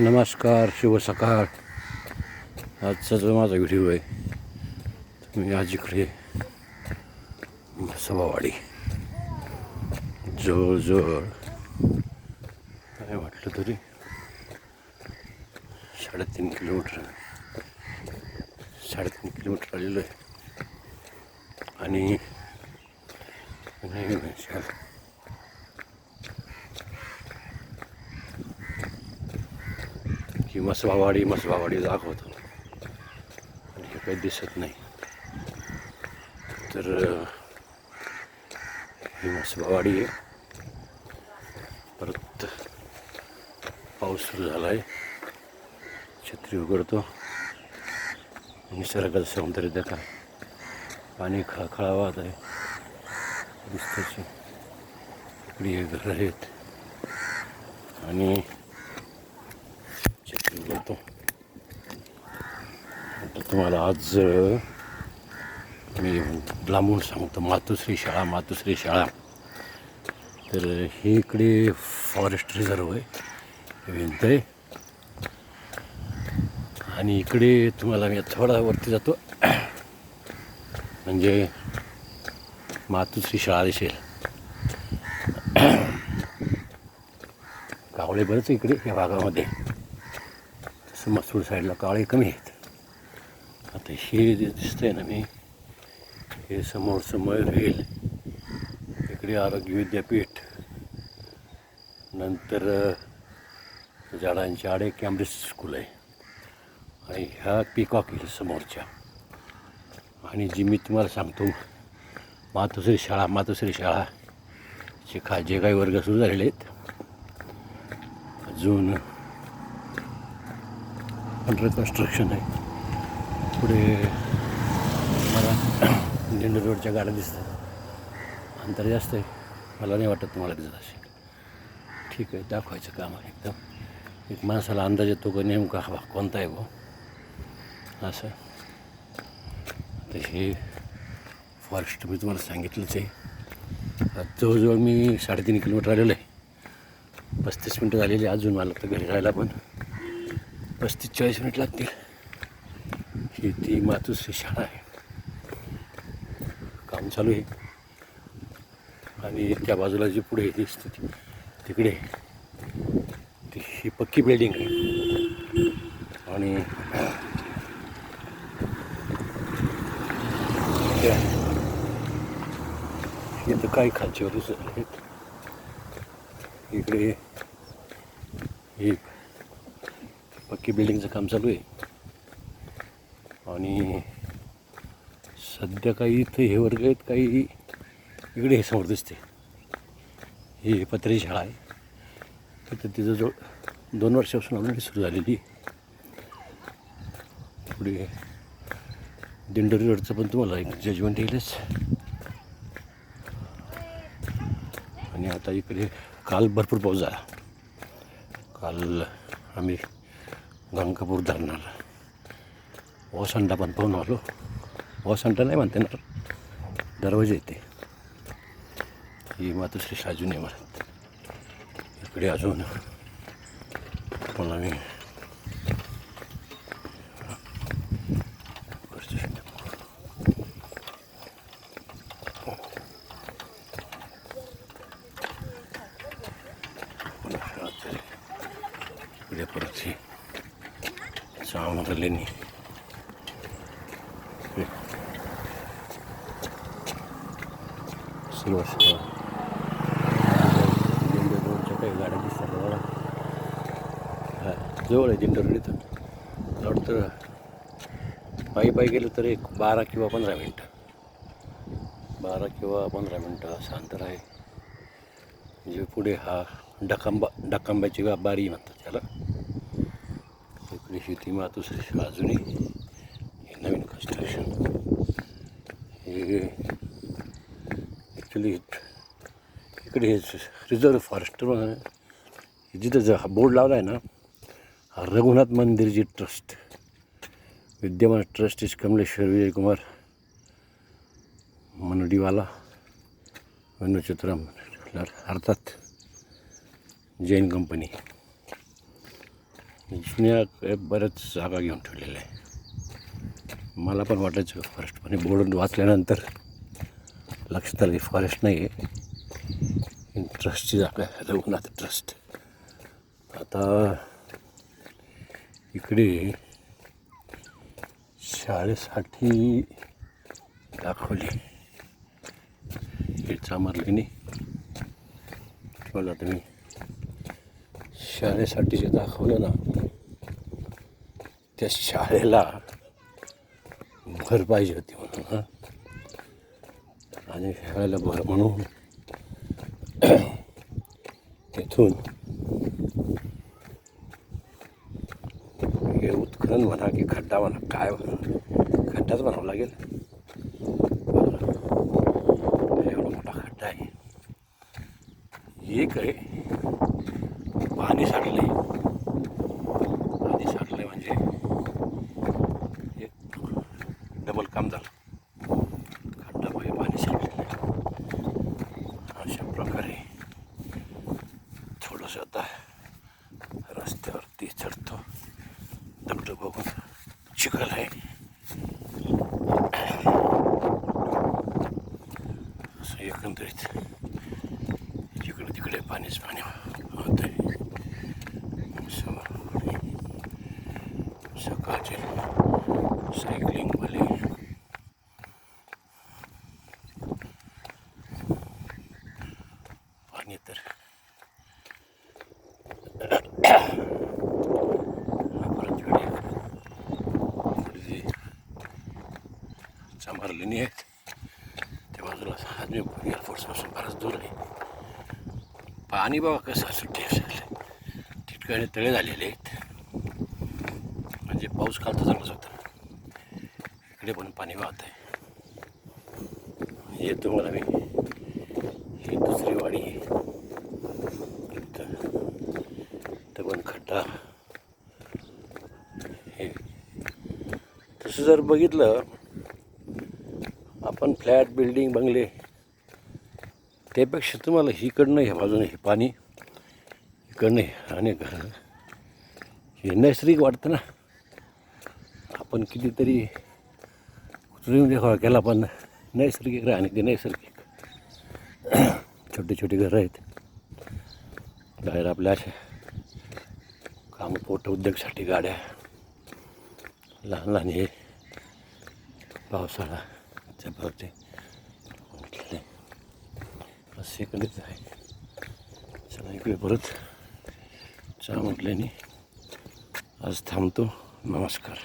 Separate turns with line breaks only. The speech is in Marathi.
नमस्कार शुभ सकाळ. आजचा जो माझा व्हिडिओ आहे मी आज इकडे सभावाडी. जवळजवळ काय म्हटलं तरी साडेतीन किलोमीटर साडेतीन किलोमीटर आलेलो आहे. आणि ही मसवावाडी मसवावाडी दाखवतो. आणि हे काही दिसत नाही. तर ही मसवावाडी आहे. परत पाऊस सुरू झाला आहे छत्री उघडतो. निसर्गाचं सौंदर्य देखा. पाणी खळखळा वाहत आहे. दिसतंच. इकडे हे घर आहेत. आणि छत्री उघडतो आता तुम्हाला आज मी लांबून सांगतो मातोश्री शाळा मातुश्री शाळा. तर हे इकडे फॉरेस्ट रिझर्व आहे भिंत आहे आणि इकडे तुम्हाला मी थोडा वरती जातो. म्हणजे मातुश्री शाळा दिसेल. कावळे बरेच इकडे या भागामध्ये. तसं मसूर साईडला कावळे कमी आहेत. आता हे जे दिसतंय ना मी हे समोरचं मयूर होईल. इकडे आरोग्य विद्यापीठ नंतर झाडांच्या आडे कॅम्ब्रिज स्कूल आहे. आणि ह्या पिकॉक हिल समोरच्या. आणि जी मी तुम्हाला सांगतो मातोश्री शाळा मातोश्री शाळा चे खा जे काही वर्ग सुरू झालेले आहेत अजून अंडर कन्स्ट्रक्शन आहे. पुढे मला दिंडोरी रोडच्या गाड्या दिसतात. अंतर जास्त आहे. मला नाही वाटत तुम्हाला दिसत असेल ठीक आहे दाखवायचं काम आहे एकदम. एक माणसाला अंदाज येतो का नेमका हवा कोणता आहे भाऊ असं. तर हे फॉरेस्ट मी तुम्हाला सांगितलंच आहे. जवळजवळ मी साडेतीन किलोमीटर आलेलो आहे. पस्तीस मिनटं झालेली अजून मला तर घरी राहायला पण. पस्तीस चाळीस मिनिट लागतील. ही ती मातोश्री शाळा आहे. काम चालू आहे. आणि त्या बाजूला जी पुढे दिसते ती तिकडे ती ही पक्की बिल्डिंग आहे. आणि हे इथं काही खालच्यावर दिसत आहेत. इकडे ही पक्की बिल्डिंगचं काम चालू आहे. आणि सध्या काही इथं हे वर्ग आहेत काही इकडे हे समोर दिसते ही पत्री शाळा आहे. तिथं तिचं जो दोन वर्षापासून ऑलरेडी सुरू झालेली पुढे दिंडोरी रोडचं पण तुम्हाला एक जजमेंट येईलच. आणि आता इकडे काल भरपूर पाऊस झाला. काल आम्ही गंगापूर धरणाला ओसंडा पण पाहून आलो ओसंडा नाही म्हणते ना दरवाजा येते ही मातोश्री शाजून इमारत इकडे अजून पण आम्ही इकडे परत ही सावंत काही गाड्या दिसतात बघा हा जवळ आहे दिंडोरी इथं. मला वाटतं पायी पायी गेलं तर एक बारा किंवा पंधरा मिनटं. बारा किंवा पंधरा मिनटं असं अंतर आहे. म्हणजे पुढे हा डकांबा डकांब्याची बा- बारी म्हणतात त्याला. इकडे शेती मातोश्री अजूनही स्टेशन नवीन हे ॲक्च्युली इकडे हे रिझर्व फॉरेस्ट जिथं जो हा बोर्ड लावला आहे ना हा रघुनाथ मंदिरजी ट्रस्ट विद्यमान ट्रस्ट इज कमलेश्वर विजयकुमार मनडीवाला वनचित्रम अर्थात जैन कंपनी जुन्या बऱ्याच जागा घेऊन ठेवलेल्या आहे मला पण वाटायचं फॉरेस्ट फॉरेस्टपणे बोर्ड वाचल्यानंतर लक्षात आलं फॉरेस्ट नाही आहे. ट्रस्टची जागा रघुनाथ ट्रस्ट आता इकडे शाळेसाठी दाखवली. हे चामरलीने मला तुम्ही. शाळेसाठी जे दाखवलं ना त्या शाळेला भर पाहिजे होती म्हणून हां. आणि खेळायला भर म्हणून तिथून हे उत्खनन म्हणा की खड्डा म्हणा काय म्हणा खड्डाच म्हणावं लागेल. एवढा मोठा खड्डा आहे. एक आहे. पाणी आहे पाणी साठले म्हणजे एक डबल काम झालं खड्डा म्हणजे पाणी साठलेलं आहे अशा प्रकारे थोडंसं आता रस्त्यावरती चढतो दगड बघून चिखल आहे. असं एकंदरीत जिकडे तिकडे पाणीच पाणी होत आहे सकाळचे सायकलिंगवाले पाणी तर परत तिकडे थोडी जी चांभारलेणी आहेत त्या बाजूला आदमी एअरफोर्सपासून फारच दूर आहे पाणी बाबा कसं सुट्टी असेल ठिकाणी तळे झालेले आहेत म्हणजे पाऊस कालचा चांगलाच होता इकडे पण पाणी वाहत आहे येतो मला मी ही दुसरी वाडी तर पण खड्डा हे तसं जर बघितलं पण फ्लॅट बिल्डिंग बंगले. त्यापेक्षा तुम्हाला हिकडनं ह्या बाजूने हे पाणी इकडनं आणि हे नैसर्गिक वाटतं ना. आपण कितीतरी कृत्रिम देखावा केला पण नैसर्गिक राहणे ते नैसर्गिक. छोटे छोटे घरं आहेत. बाहेर आपल्या अशा काम पोट उद्योगसाठी गाड्या लहान लहान हे पावसाळा. त्याच्यावरती म्हटलेलं आहे असं इकडेच आहे चला इकडे परत चहा म्हटल्याने आज थांबतो नमस्कार